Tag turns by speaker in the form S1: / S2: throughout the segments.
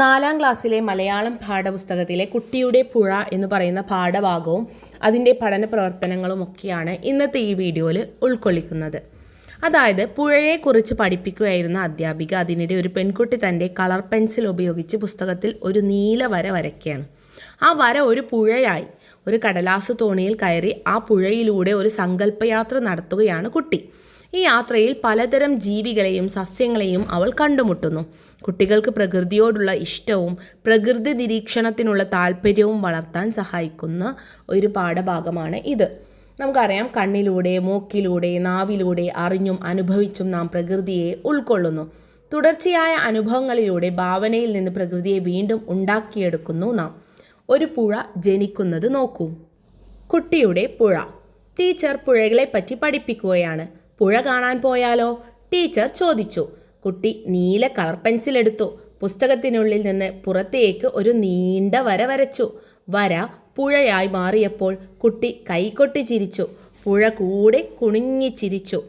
S1: നാലാം ക്ലാസ്സിലെ മലയാളം പാഠപുസ്തകത്തിലെ കുട്ടിയുടെ പുഴ എന്ന് പറയുന്ന പാഠഭാഗവും അതിന്റെ പഠന പ്രവർത്തനങ്ങളും ഒക്കെയാണ് ഇന്നത്തെ ഈ വീഡിയോയിൽ ഉൾക്കൊള്ളിക്കുന്നത്. അതായത് പുഴയെക്കുറിച്ച് പഠിപ്പിക്കുകയായിരുന്ന അധ്യാപിക അതിനിടെ ഒരു പെൺകുട്ടി തന്റെ കളർ പെൻസിൽ ഉപയോഗിച്ച് പുസ്തകത്തിൽ ഒരു നീല വര വരയ്ക്കുകയാണ്. ആ വര ഒരു പുഴയായി. ഒരു കടലാസ് തോണിയിൽ കയറി ആ പുഴയിലൂടെ ഒരു സങ്കല്പയാത്ര നടത്തുകയാണ് കുട്ടി. ഈ യാത്രയിൽ പലതരം ജീവികളെയും സസ്യങ്ങളെയും അവൾ കണ്ടുമുട്ടുന്നു. കുട്ടികൾക്ക് പ്രകൃതിയോടുള്ള ഇഷ്ടവും പ്രകൃതി നിരീക്ഷണത്തിനുള്ള താല്പര്യവും വളർത്താൻ സഹായിക്കുന്ന ഒരു പാഠഭാഗമാണ് ഇത്. നമുക്കറിയാം കണ്ണിലൂടെ മൂക്കിലൂടെ നാവിലൂടെ അറിഞ്ഞും അനുഭവിച്ചും നാം പ്രകൃതിയെ ഉൾക്കൊള്ളുന്നു. തുടർച്ചയായ അനുഭവങ്ങളിലൂടെ ഭാവനയിൽ നിന്ന് പ്രകൃതിയെ വീണ്ടും ഉണ്ടാക്കിയെടുക്കുന്നു നാം. ഒരു പുഴ ജനിക്കുന്നത് നോക്കൂ. കുട്ടിയുടെ പുഴ. ടീച്ചർ പുഴകളെ പറ്റി പഠിപ്പിക്കുകയാണ്. പുഴ കാണാൻ പോയാലോ? ടീച്ചർ ചോദിച്ചു. കുട്ടി നീല കളർ പെൻസിൽ എടുത്തു. പുസ്തകത്തിനുള്ളിൽ നിന്ന് പുറത്തേക്ക് ഒരു നീണ്ട വര വരച്ചു. വര പുഴയായി മാറിയപ്പോൾ കുട്ടി കൈകൊട്ടി ചിരിച്ചു. പുഴ കൂടെ കുണുങ്ങി ചിരിച്ചു.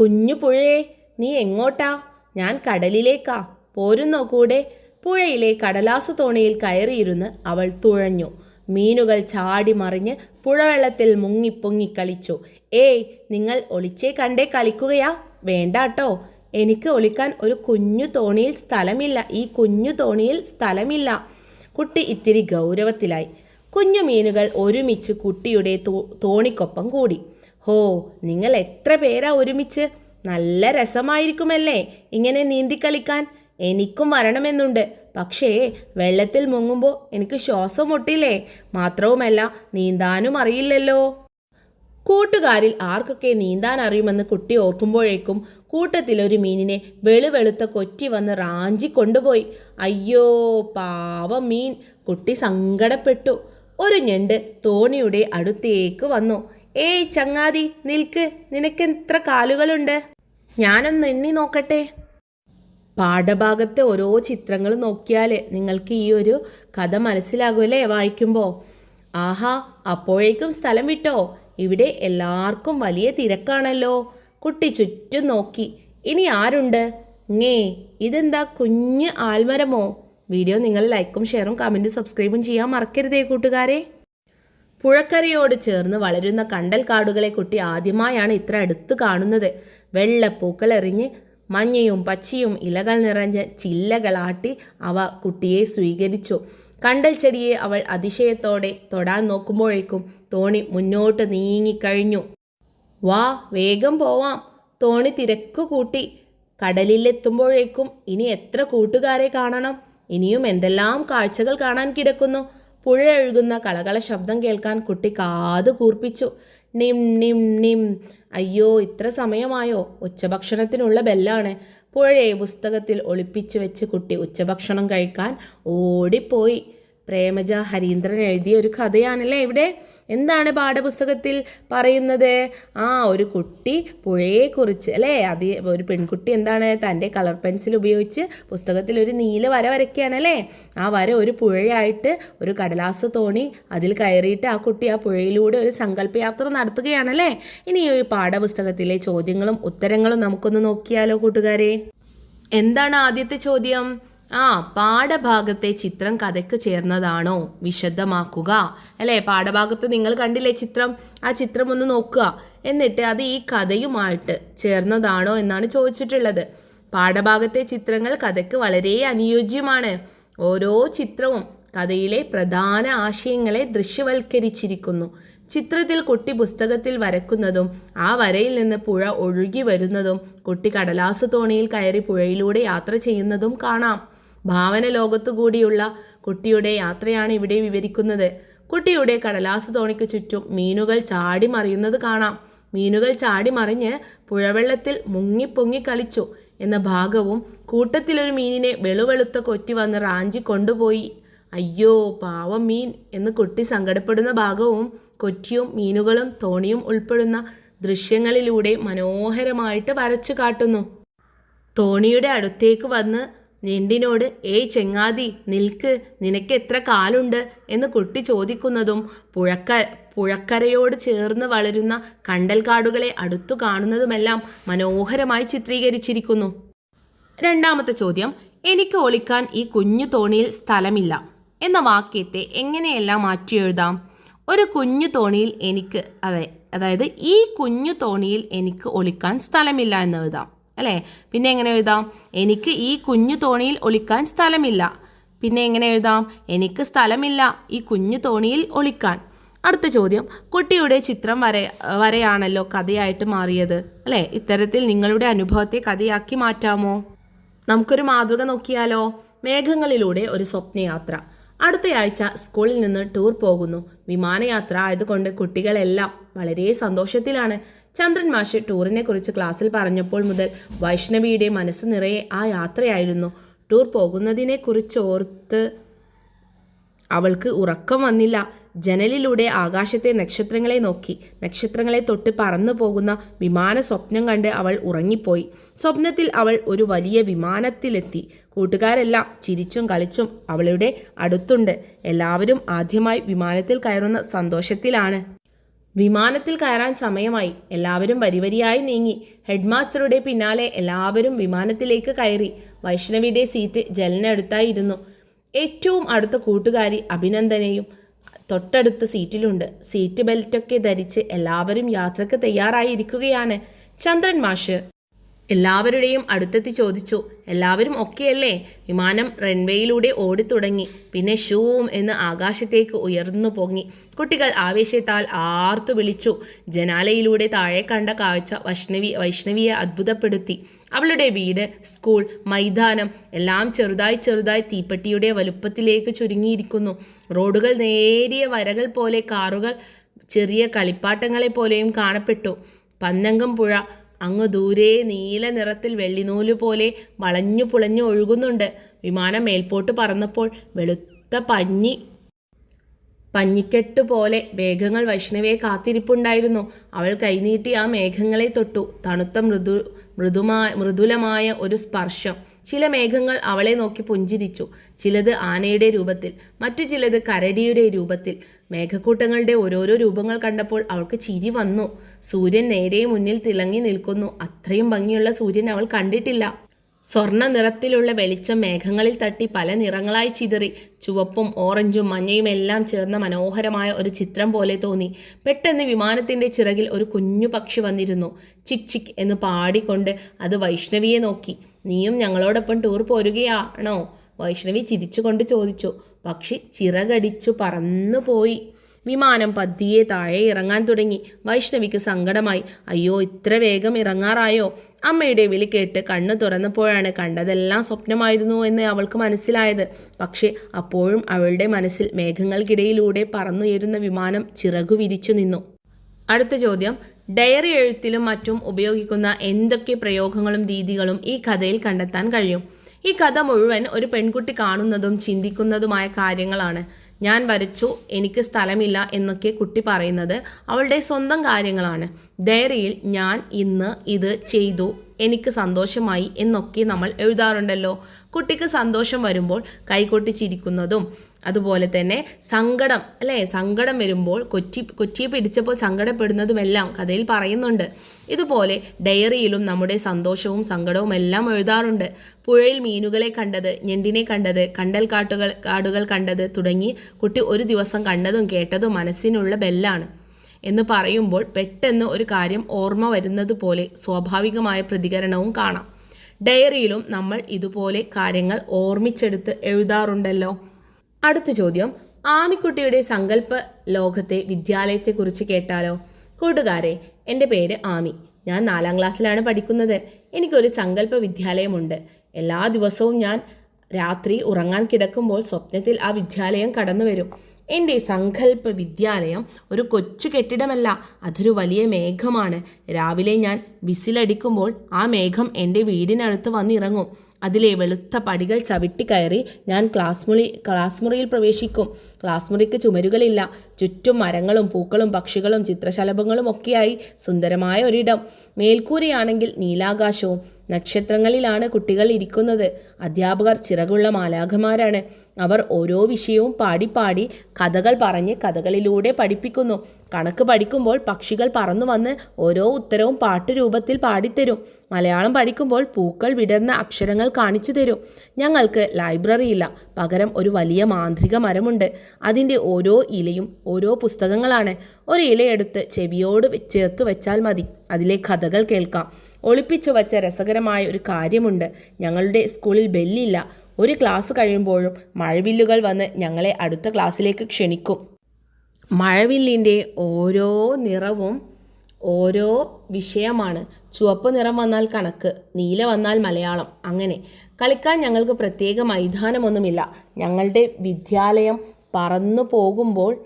S1: കുഞ്ഞു പുഴയെ നീ എങ്ങോട്ടാ? ഞാൻ കടലിലേക്കാ. പോരുന്നോ കൂടെ? പുഴയിലെ കടലാസു തോണിയിൽ കയറിയിരുന്ന് അവൾ തുഴഞ്ഞു. മീനുകൾ ചാടി മറിഞ്ഞ് പുഴവെള്ളത്തിൽ മുങ്ങിപ്പൊങ്ങി കളിച്ചു ഏയ് നിങ്ങൾ ഒളിച്ചേ കണ്ടേ കളിക്കുകയാ. വേണ്ടാട്ടോ. എനിക്ക് ഒളിക്കാൻ ഒരു കുഞ്ഞു തോണിയിൽ സ്ഥലമില്ല. ഈ കുഞ്ഞു തോണിയിൽ സ്ഥലമില്ല. കുട്ടി ഇത്തിരി ഗൗരവത്തിലായി. കുഞ്ഞു മീനുകൾ ഒരുമിച്ച് കുട്ടിയുടെ തോണിക്കൊപ്പം കൂടി. ഹോ നിങ്ങൾ എത്ര പേരാ ഒരുമിച്ച്? നല്ല രസമായിരിക്കുമല്ലേ ഇങ്ങനെ നീന്തിക്കളിക്കാൻ എനിക്കും വരണമെന്നുണ്ട്. പക്ഷേ വെള്ളത്തിൽ മുങ്ങുമ്പോൾ എനിക്ക് ശ്വാസം മുട്ടില്ലേ? മാത്രവുമല്ല നീന്താനും അറിയില്ലല്ലോ. കൂട്ടുകാരിൽ ആർക്കൊക്കെ നീന്താൻ അറിയുമെന്ന് കുട്ടി ഓർക്കുമ്പോഴേക്കും കൂട്ടത്തിലൊരു മീനിനെ വെളുവെളുത്ത കൊറ്റി വന്ന് റാഞ്ചി കൊണ്ടുപോയി. അയ്യോ പാവ മീൻ. കുട്ടി സങ്കടപ്പെട്ടു. ഒരു ഞണ്ട് തോണിയുടെ അടുത്തേക്ക് വന്നു. ഏയ് ചങ്ങാതി നിൽക്ക്. നിനക്ക് എത്ര കാലുകളുണ്ട്? ഞാനൊന്ന് എണ്ണി നോക്കട്ടെ. പാഠഭാഗത്തെ ഓരോ ചിത്രങ്ങൾ നോക്കിയാൽ നിങ്ങൾക്ക് ഈ ഒരു കഥ മനസ്സിലാകുമല്ലേ വായിക്കുമ്പോൾ ആഹാ അപ്പോഴേക്കും സ്ഥലം വിട്ടോ. ഇവിടെ എല്ലാവർക്കും വലിയ തിരക്കാണല്ലോ. കുട്ടി ചുറ്റും നോക്കി. ഇനി ആരുണ്ട്? ങ്ങേ ഇതെന്താ കുഞ്ഞ് ആൽമരമോ? വീഡിയോ നിങ്ങൾ ലൈക്കും ഷെയറും കമന്റും സബ്സ്ക്രൈബും ചെയ്യാൻ മറക്കരുതേ കൂട്ടുകാരെ. പുഴക്കരയോട് ചേർന്ന് വളരുന്ന കണ്ടൽ കാടുകളെ കുട്ടി ആദ്യമായാണ് ഇത്ര അടുത്ത് കാണുന്നത്. വെള്ളപ്പൂക്കൾ എറിഞ്ഞ് മഞ്ഞയും പച്ചയും ഇലകൾ നിറഞ്ഞ ചില്ലകളാട്ടി അവ കുട്ടിയെ സ്വീകരിച്ചു. കണ്ടൽ ചെടിയെ അവൾ അതിശയത്തോടെ തൊടാൻ നോക്കുമ്പോഴേക്കും തോണി മുന്നോട്ട് നീങ്ങിക്കഴിഞ്ഞു. വാ വേഗം പോവാം തോണി തിരക്കു കൂട്ടി. കടലിലെത്തുമ്പോഴേക്കും ഇനി എത്ര കൂട്ടുകാരെ കാണണം? ഇനിയും എന്തെല്ലാം കാഴ്ചകൾ കാണാൻ കിടക്കുന്നു? പുഴ ഒഴുകുന്ന കളകള ശബ്ദം കേൾക്കാൻ കുട്ടി കാത് കൂർപ്പിച്ചു. നിം നിം നിം അയ്യോ ഇത്ര സമയമായോ? ഉച്ചഭക്ഷണത്തിനുള്ള ബെല്ലാണ്. പുഴയെ പുസ്തകത്തിൽ ഒളിപ്പിച്ചു വെച്ച് കുട്ടി ഉച്ചഭക്ഷണം കഴിക്കാൻ ഓടിപ്പോയി. പ്രേമജ ഹരീന്ദ്രൻ എഴുതിയ ഒരു കഥയാണല്ലേ ഇവിടെ? എന്താണ് പാഠപുസ്തകത്തിൽ പറയുന്നത്? ആ ഒരു കുട്ടി പുഴയെക്കുറിച്ച് അല്ലേ? അത് ഒരു പെൺകുട്ടി എന്താണ് തന്റെ കളർ പെൻസിൽ ഉപയോഗിച്ച് പുസ്തകത്തിൽ ഒരു നീല വര വരയ്ക്കുകയാണ് അല്ലേ? ആ വര ഒരു പുഴയായിട്ട് ഒരു കടലാസ് തോണി അതിൽ കയറിയിട്ട് ആ കുട്ടി ആ പുഴയിലൂടെ ഒരു സങ്കല്പയാത്ര നടത്തുകയാണല്ലേ ഇനി ഈ ഒരു പാഠപുസ്തകത്തിലെ ചോദ്യങ്ങളും ഉത്തരങ്ങളും നമുക്കൊന്ന് നോക്കിയാലോ കൂട്ടുകാരെ? എന്താണ് ആദ്യത്തെ ചോദ്യം? ആ പാഠഭാഗത്തെ ചിത്രം കഥയ്ക്ക് ചേർന്നതാണോ? വിശദമാക്കുക. അല്ലേ? പാഠഭാഗത്ത് നിങ്ങൾ കണ്ടില്ലേ ചിത്രം? ആ ചിത്രം ഒന്ന് നോക്കുക. എന്നിട്ട് അത് ഈ കഥയുമായിട്ട് ചേർന്നതാണോ എന്നാണ് ചോദിച്ചിട്ടുള്ളത്. പാഠഭാഗത്തെ ചിത്രങ്ങൾ കഥയ്ക്ക് വളരെ അനുയോജ്യമാണ്. ഓരോ ചിത്രവും കഥയിലെ പ്രധാന ആശയങ്ങളെ ദൃശ്യവൽക്കരിച്ചിരിക്കുന്നു. ചിത്രത്തിൽ കുട്ടി പുസ്തകത്തിൽ വരക്കുന്നതും ആ വരയിൽ നിന്ന് പുഴ ഒഴുകി വരുന്നതും കുട്ടി കടലാസ് തോണിയിൽ കയറി പുഴയിലൂടെ യാത്ര ചെയ്യുന്നതും കാണാം. ഭാവന ലോകത്തു കൂടിയുള്ള കുട്ടിയുടെ യാത്രയാണ് ഇവിടെ വിവരിക്കുന്നത്. കുട്ടിയുടെ കടലാസ് തോണിക്ക് ചുറ്റും മീനുകൾ ചാടി മറിയുന്നത് കാണാം. മീനുകൾ ചാടി മറിഞ്ഞ് പുഴവെള്ളത്തിൽ മുങ്ങിപ്പൊങ്ങി കളിച്ചു. എന്ന ഭാഗവും കൂട്ടത്തിലൊരു മീനിനെ വെളുവെളുത്ത കൊറ്റി വന്ന് റാഞ്ചി കൊണ്ടുപോയി. അയ്യോ പാവം മീൻ എന്ന് കുട്ടി സങ്കടപ്പെടുന്ന ഭാഗവും കൊറ്റിയും മീനുകളും തോണിയും ഉൾപ്പെടുന്ന ദൃശ്യങ്ങളിലൂടെ മനോഹരമായിട്ട് വരച്ചു കാട്ടുന്നു. തോണിയുടെ അടുത്തേക്ക് വന്ന് ഞെണ്ടിനോട് ഏയ് ചെങ്ങാതി നിൽക്ക് നിനക്ക് എത്ര കാലുണ്ട്? എന്ന് കുട്ടി ചോദിക്കുന്നതും പുഴക്ക പുഴക്കരയോട് ചേർന്ന് വളരുന്ന കണ്ടൽക്കാടുകളെ അടുത്തു കാണുന്നതുമെല്ലാം മനോഹരമായി ചിത്രീകരിച്ചിരിക്കുന്നു. രണ്ടാമത്തെ ചോദ്യം എനിക്ക് ഒളിക്കാൻ ഈ കുഞ്ഞു തോണിയിൽ സ്ഥലമില്ല. എന്ന വാക്യത്തെ എങ്ങനെയെല്ലാം മാറ്റി എഴുതാം ഒരു കുഞ്ഞു തോണിയിൽ എനിക്ക് അതെ അതായത് ഈ കുഞ്ഞു തോണിയിൽ എനിക്ക് ഒളിക്കാൻ സ്ഥലമില്ല എന്ന് എഴുതാം. അല്ലേ? പിന്നെ എങ്ങനെ എഴുതാം? എനിക്ക് ഈ കുഞ്ഞു തോണിയിൽ ഒളിക്കാൻ സ്ഥലമില്ല. പിന്നെ എങ്ങനെ എഴുതാം? എനിക്ക് സ്ഥലമില്ല ഈ കുഞ്ഞു തോണിയിൽ ഒളിക്കാൻ. അടുത്ത ചോദ്യം. കുട്ടിയുടെ ചിത്രം വര വരയാണല്ലോ കഥയായിട്ട് മാറിയത്. അല്ലേ? ഇത്തരത്തിൽ നിങ്ങളുടെ അനുഭവത്തെ കഥയാക്കി മാറ്റാമോ? നമുക്കൊരു മാതൃക നോക്കിയാലോ? മേഘങ്ങളിലൂടെ ഒരു സ്വപ്നയാത്ര. അടുത്തയാഴ്ച സ്കൂളിൽ നിന്ന് ടൂർ പോകുന്നു. വിമാനയാത്ര ആയതുകൊണ്ട് കുട്ടികളെല്ലാം വളരെ സന്തോഷത്തിലാണ്. ചന്ദ്രൻ മാഷ് ടൂറിനെ കുറിച്ച് ക്ലാസ്സിൽ പറഞ്ഞപ്പോൾ മുതൽ വൈഷ്ണവിയുടെ മനസ്സ് നിറയെ ആ യാത്രയായിരുന്നു. ടൂർ പോകുന്നതിനെ കുറിച്ച് ഓർത്ത് അവൾക്ക് ഉറക്കം വന്നില്ല. ജനലിലൂടെ ആകാശത്തെ നക്ഷത്രങ്ങളെ നോക്കി. നക്ഷത്രങ്ങളെ തൊട്ട് പറന്നു പോകുന്ന വിമാന സ്വപ്നം കണ്ട് അവൾ ഉറങ്ങിപ്പോയി. സ്വപ്നത്തിൽ അവൾ ഒരു വലിയ വിമാനത്തിലെത്തി. കൂട്ടുകാരെല്ലാം ചിരിച്ചും കളിച്ചും അവളുടെ അടുത്തുണ്ട്. എല്ലാവരും ആദ്യമായി വിമാനത്തിൽ കയറുന്ന സന്തോഷത്തിലാണ്. വിമാനത്തിൽ കയറാൻ സമയമായി. എല്ലാവരും വരിവരിയായി നീങ്ങി. ഹെഡ്മാസ്റ്ററുടെ പിന്നാലെ എല്ലാവരും വിമാനത്തിലേക്ക് കയറി. വൈഷ്ണവിയുടെ സീറ്റ് ജലനടുത്തായിരുന്നു ഏറ്റവും അടുത്ത കൂട്ടുകാരി അഭിനന്ദനയും തൊട്ടടുത്ത സീറ്റിലുണ്ട്. സീറ്റ് ബെൽറ്റൊക്കെ ധരിച്ച് എല്ലാവരും യാത്രയ്ക്ക് തയ്യാറായിരിക്കുകയാണ്. ചന്ദ്രൻ മാഷ്. എല്ലാവരുടെയും അടുത്തെത്തി ചോദിച്ചു എല്ലാവരും ഒക്കെയല്ലേ? വിമാനം റൺവേയിലൂടെ ഓടിത്തുടങ്ങി. പിന്നെ ഷൂം എന്ന് ആകാശത്തേക്ക് ഉയർന്നു പൊങ്ങി. കുട്ടികൾ ആവേശത്താൽ ആർത്തു വിളിച്ചു. ജനാലയിലൂടെ താഴെ കണ്ട കാഴ്ച വൈഷ്ണവി വൈഷ്ണവിയെ അത്ഭുതപ്പെടുത്തി. അവളുടെ വീട് സ്കൂൾ മൈതാനം എല്ലാം ചെറുതായി ചെറുതായി തീപ്പെട്ടിയുടെ വലുപ്പത്തിലേക്ക് ചുരുങ്ങിയിരിക്കുന്നു. റോഡുകൾ നേരിയ വരകൾ പോലെ കാറുകൾ ചെറിയ കളിപ്പാട്ടങ്ങളെ പോലെയും കാണപ്പെട്ടു. പന്നങ്കം പുഴ അങ്ങ് ദൂരെ നീല നിറത്തിൽ വെള്ളിനൂൽ പോലെ വളഞ്ഞു പുളഞ്ഞു ഒഴുകുന്നുണ്ട്. വിമാനം മേൽപോട്ട് പറന്നപ്പോൾ വെളുത്ത പഞ്ഞി പഞ്ഞിക്കെട്ട് പോലെ മേഘങ്ങൾ വൈഷ്ണവിയെ കാത്തിരിപ്പുണ്ടായിരുന്നു. അവൾ കൈനീട്ടി ആ മേഘങ്ങളെ തൊട്ടു. തണുത്ത മൃദു മൃദുമായ മൃദുലമായ ഒരു സ്പർശം. ചില മേഘങ്ങൾ അവളെ നോക്കി പുഞ്ചിരിച്ചു. ചിലത് ആനയുടെ രൂപത്തിൽ മറ്റു ചിലത് കരടിയുടെ രൂപത്തിൽ. മേഘക്കൂട്ടങ്ങളുടെ ഓരോരോ രൂപങ്ങൾ കണ്ടപ്പോൾ അവൾക്ക് ചിരി വന്നു. സൂര്യൻ നേരെ മുന്നിൽ തിളങ്ങി നിൽക്കുന്നു. അത്രയും ഭംഗിയുള്ള സൂര്യൻ അവൾ കണ്ടിട്ടില്ല. സ്വർണ നിറത്തിലുള്ള വെളിച്ചം മേഘങ്ങളിൽ തട്ടി പല നിറങ്ങളായി ചിതറി. ചുവപ്പും ഓറഞ്ചും മഞ്ഞയും എല്ലാം ചേർന്ന മനോഹരമായ ഒരു ചിത്രം പോലെ തോന്നി. പെട്ടെന്ന് വിമാനത്തിന്റെ ചിറകിൽ ഒരു കുഞ്ഞു പക്ഷി വന്നിരുന്നു. ചിക് ചിക് എന്ന് പാടിക്കൊണ്ട് അത് വൈഷ്ണവിയെ നോക്കി. നീയും ഞങ്ങളോടൊപ്പം ടൂർ പോരുകയാണോ? വൈഷ്ണവി ചിരിച്ചുകൊണ്ട് ചോദിച്ചു. പക്ഷി ചിറകടിച്ചു പറന്നുപോയി. വിമാനം പതിയെ താഴെ ഇറങ്ങാൻ തുടങ്ങി. വൈഷ്ണവിക്ക് സങ്കടമായി. അയ്യോ ഇത്ര വേഗം ഇറങ്ങാറായോ? അമ്മയുടെ വിളി കേട്ട് കണ്ണ് തുറന്നപ്പോഴാണ് കണ്ടതെല്ലാം സ്വപ്നമായിരുന്നു എന്ന് അവൾക്ക് മനസ്സിലായത്. പക്ഷേ അപ്പോഴും അവളുടെ മനസ്സിൽ മേഘങ്ങൾക്കിടയിലൂടെ പറന്നുയരുന്ന വിമാനം ചിറകു വിരിച്ചു നിന്നു. അടുത്ത ചോദ്യം. ഡയറി എഴുത്തിലും മറ്റും ഉപയോഗിക്കുന്ന എന്തൊക്കെ പ്രയോഗങ്ങളും രീതികളും ഈ കഥയിൽ കണ്ടെത്താൻ കഴിയും? ഈ കഥ മുഴുവൻ ഒരു പെൺകുട്ടി കാണുന്നതും ചിന്തിക്കുന്നതുമായ കാര്യങ്ങളാണ്. ഞാൻ വരച്ചു എനിക്ക് സ്ഥലമില്ല എന്നൊക്കെ കുട്ടി പറയുന്നത് അവളുടെ സ്വന്തം കാര്യങ്ങളാണ്. ഡയറിയിൽ ഞാൻ ഇന്ന് ഇത് ചെയ്തു എനിക്ക് സന്തോഷമായി എന്നൊക്കെ നമ്മൾ എഴുതാറുണ്ടല്ലോ. കുട്ടിക്ക് സന്തോഷം വരുമ്പോൾ കൈകൊട്ടി ചിരിക്കുന്നതും അതുപോലെ തന്നെ സങ്കടം അല്ലേ? സങ്കടം വരുമ്പോൾ കൊച്ചി കൊച്ചിയെ പിടിച്ചപ്പോൾ സങ്കടപ്പെടുന്നതുമെല്ലാം കഥയിൽ പറയുന്നുണ്ട്. ഇതുപോലെ ഡയറിയിലും നമ്മുടെ സന്തോഷവും സങ്കടവും എല്ലാം എഴുതാറുണ്ട്. പുഴയിൽ മീനുകളെ കണ്ടത് ഞെണ്ടിനെ കണ്ടത് കണ്ടൽ കാട്ടുകൾ കാടുകൾ കണ്ടത് തുടങ്ങി കുട്ടി ഒരു ദിവസം കണ്ടതും കേട്ടതും മനസ്സിനുള്ള ബെല്ലാണ്. എന്ന് പറയുമ്പോൾ പെട്ടെന്ന് ഒരു കാര്യം ഓർമ്മ വരുന്നത് പോലെ സ്വാഭാവികമായ പ്രതികരണവും കാണാം. ഡയറിയിലും നമ്മൾ ഇതുപോലെ കാര്യങ്ങൾ ഓർമ്മിച്ചെടുത്ത് എഴുതാറുണ്ടല്ലോ. അടുത്ത ചോദ്യം. ആമിക്കുട്ടിയുടെ സങ്കല്പ ലോകത്തെ വിദ്യാലയത്തെക്കുറിച്ച് കേട്ടാലോ? കൂട്ടുകാരെ എന്റെ പേര് ആമി. ഞാൻ നാലാം ക്ലാസ്സിലാണ് പഠിക്കുന്നത്. എനിക്കൊരു സങ്കല്പ വിദ്യാലയമുണ്ട്. എല്ലാ ദിവസവും ഞാൻ രാത്രി ഉറങ്ങാൻ കിടക്കുമ്പോൾ സ്വപ്നത്തിൽ ആ വിദ്യാലയം കടന്നു വരും എന്റെ സങ്കല്പ വിദ്യാലയം ഒരു കൊച്ചു കെട്ടിടമല്ല അതൊരു വലിയ മേഘമാണ്. രാവിലെ ഞാൻ വിസിലടിക്കുമ്പോൾ ആ മേഘം എന്റെ വീടിനടുത്ത് വന്നിറങ്ങും. അതിലെ വെളുത്ത പടികൾ ചവിട്ടി കയറി ഞാൻ ക്ലാസ് മുറി ക്ലാസ് മുറിയിൽ പ്രവേശിക്കും. ക്ലാസ് മുറിക്ക് ചുമരുകളില്ല. ചുറ്റും മരങ്ങളും പൂക്കളും പക്ഷികളും ചിത്രശലഭങ്ങളും ഒക്കെയായി സുന്ദരമായ ഒരിടം. മേൽക്കൂരയാണെങ്കിൽ നീലാകാശവും നക്ഷത്രങ്ങളിലാണ് കുട്ടികൾ ഇരിക്കുന്നത്. അധ്യാപകർ ചിറകുള്ള മാലാഖമാരാണ്. അവർ ഓരോ വിഷയവും പാടി പാടി കഥകൾ പറഞ്ഞ് കഥകളിലൂടെ പഠിപ്പിക്കുന്നു. കണക്ക് പഠിക്കുമ്പോൾ പക്ഷികൾ പറന്നു വന്ന് ഓരോ ഉത്തരവും പാട്ട് രൂപത്തിൽ പാടിത്തരും. മലയാളം പഠിക്കുമ്പോൾ പൂക്കൾ വിടർന്ന അക്ഷരങ്ങൾ കാണിച്ചു തരും. ഞങ്ങൾക്ക് ലൈബ്രറി ഇല്ല. പകരം ഒരു വലിയ മാന്ത്രിക മരമുണ്ട്. അതിന്റെ ഓരോ ഇലയും ഓരോ പുസ്തകങ്ങളാണ്. ഒരു ഇലയെടുത്ത് ചെവിയോട് ചേർത്ത് വെച്ചാൽ മതി. അതിലെ കഥകൾ കേൾക്കാം. ഒളിപ്പിച്ചു വച്ച രസകരമായ ഒരു കാര്യമുണ്ട്. ഞങ്ങളുടെ സ്കൂളിൽ ബെല്ലില്ല. ഒരു ക്ലാസ് കഴിയുമ്പോഴും മഴവില്ലുകൾ വന്ന് ഞങ്ങളെ അടുത്ത ക്ലാസ്സിലേക്ക് ക്ഷണിക്കും. മഴവില്ലിന്റെ ഓരോ നിറവും ഓരോ വിഷയമാണ്. ചുവപ്പ് നിറം വന്നാൽ കണക്ക് നീല വന്നാൽ മലയാളം. അങ്ങനെ കളിക്കാൻ ഞങ്ങൾക്ക് പ്രത്യേക മൈതാനമൊന്നുമില്ല. ഞങ്ങളുടെ വിദ്യാലയം പറന്നു പോകുമ്പോൾ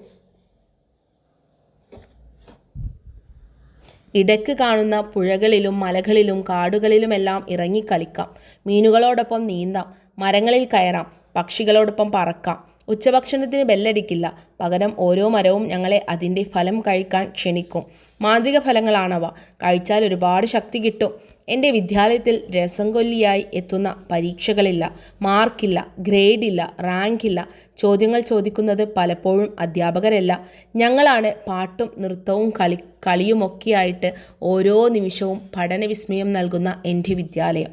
S1: ഇടയ്ക്ക് കാണുന്ന പുഴകളിലും മലകളിലും കാടുകളിലുമെല്ലാം ഇറങ്ങി കളിക്കാം. മീനുകളോടൊപ്പം നീന്താം. മരങ്ങളിൽ കയറാം പക്ഷികളോടൊപ്പം പറക്കാം. ഉച്ചഭക്ഷണത്തിന് ബെല്ലടിക്കില്ല. പകരം ഓരോ മരവും ഞങ്ങളെ അതിന്റെ ഫലം കഴിക്കാൻ ക്ഷണിക്കും. മാന്ത്രിക ഫലങ്ങളാണവ. കഴിച്ചാൽ ഒരുപാട് ശക്തി കിട്ടും. എന്റെ വിദ്യാലയത്തിൽ രസംകൊല്ലിയായി എത്തുന്ന പരീക്ഷകളില്ല. മാർക്കില്ല ഗ്രേഡില്ല റാങ്കില്ല. ചോദ്യങ്ങൾ ചോദിക്കുന്നത് പലപ്പോഴും അധ്യാപകരല്ല. ഞങ്ങളാണ് പാട്ടും നൃത്തവും കളി കളിയുമൊക്കെയായിട്ട് ഓരോ നിമിഷവും പഠനവിസ്മയം നൽകുന്ന എന്റെ വിദ്യാലയം.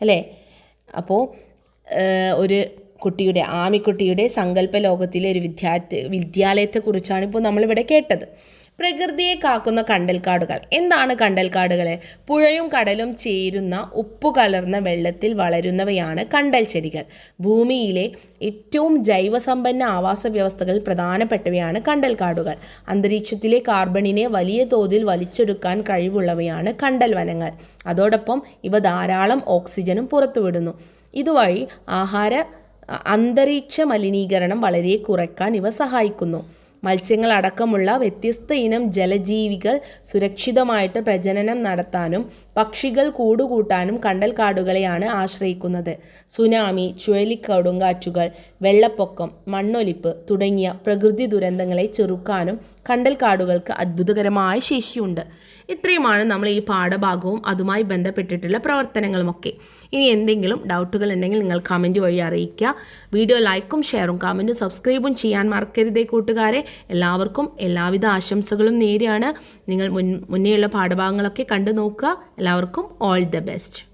S1: അല്ലേ? അപ്പോൾ ഒരു കുട്ടിയുടെ ആമിക്കുട്ടിയുടെ സങ്കല്പ ലോകത്തിലെ ഒരു വിദ്യാർത്ഥി വിദ്യാലയത്തെക്കുറിച്ചാണ് ഇപ്പോൾ നമ്മളിവിടെ കേട്ടത്. പ്രകൃതിയെ കാക്കുന്ന കണ്ടൽക്കാടുകൾ. എന്താണ് കണ്ടൽക്കാടുകൾ? പുഴയും കടലും ചേരുന്ന ഉപ്പു കലർന്ന വെള്ളത്തിൽ വളരുന്നവയാണ് കണ്ടൽ ചെടികൾ. ഭൂമിയിലെ ഏറ്റവും ജൈവസമ്പന്ന ആവാസ വ്യവസ്ഥകളിൽ പ്രധാനപ്പെട്ടവയാണ് കണ്ടൽക്കാടുകൾ. അന്തരീക്ഷത്തിലെ കാർബണിനെ വലിയ തോതിൽ വലിച്ചെടുക്കാൻ കഴിവുള്ളവയാണ് കണ്ടൽ വനങ്ങൾ. അതോടൊപ്പം ഇവ ധാരാളം ഓക്സിജനും പുറത്തുവിടുന്നു. ഇതുവഴി ആഹാര അന്തരീക്ഷ മലിനീകരണം വളരെ കുറയ്ക്കാൻ ഇവ സഹായിക്കുന്നു. മത്സ്യങ്ങളടക്കമുള്ള വ്യത്യസ്ത ഇനം ജലജീവികൾ സുരക്ഷിതമായിട്ട് പ്രജനനം നടത്താനും പക്ഷികൾ കൂടുകൂട്ടാനും കണ്ടൽക്കാടുകളെയാണ് ആശ്രയിക്കുന്നത്. സുനാമി ചുഴലിക്കൊടുങ്കാറ്റുകൾ വെള്ളപ്പൊക്കം മണ്ണൊലിപ്പ് തുടങ്ങിയ പ്രകൃതി ദുരന്തങ്ങളെ ചെറുക്കാനും കണ്ടൽക്കാടുകൾക്ക് അത്ഭുതകരമായ ശേഷിയുണ്ട്. ഇത്രയുമാണ് നമ്മൾ ഈ പാഠഭാഗവും അതുമായി ബന്ധപ്പെട്ടിട്ടുള്ള പ്രവർത്തനങ്ങളുമൊക്കെ. ഇനി എന്തെങ്കിലും ഡൗട്ടുകൾ ഉണ്ടെങ്കിൽ നിങ്ങൾ കമന്റ് വഴി അറിയിക്കുക. വീഡിയോ ലൈക്കും ഷെയറും കമന്റും സബ്സ്ക്രൈബും ചെയ്യാൻ മറക്കരുതേ കൂട്ടുകാരെ. എല്ലാവർക്കും എല്ലാവിധ ആശംസകളും നേരെയാണ് നിങ്ങൾ മുൻ മുന്നേയുള്ള പാഠഭാഗങ്ങളൊക്കെ കണ്ടു നോക്കുക എല്ലാവർക്കും ഓൾ ദ ബെസ്റ്റ്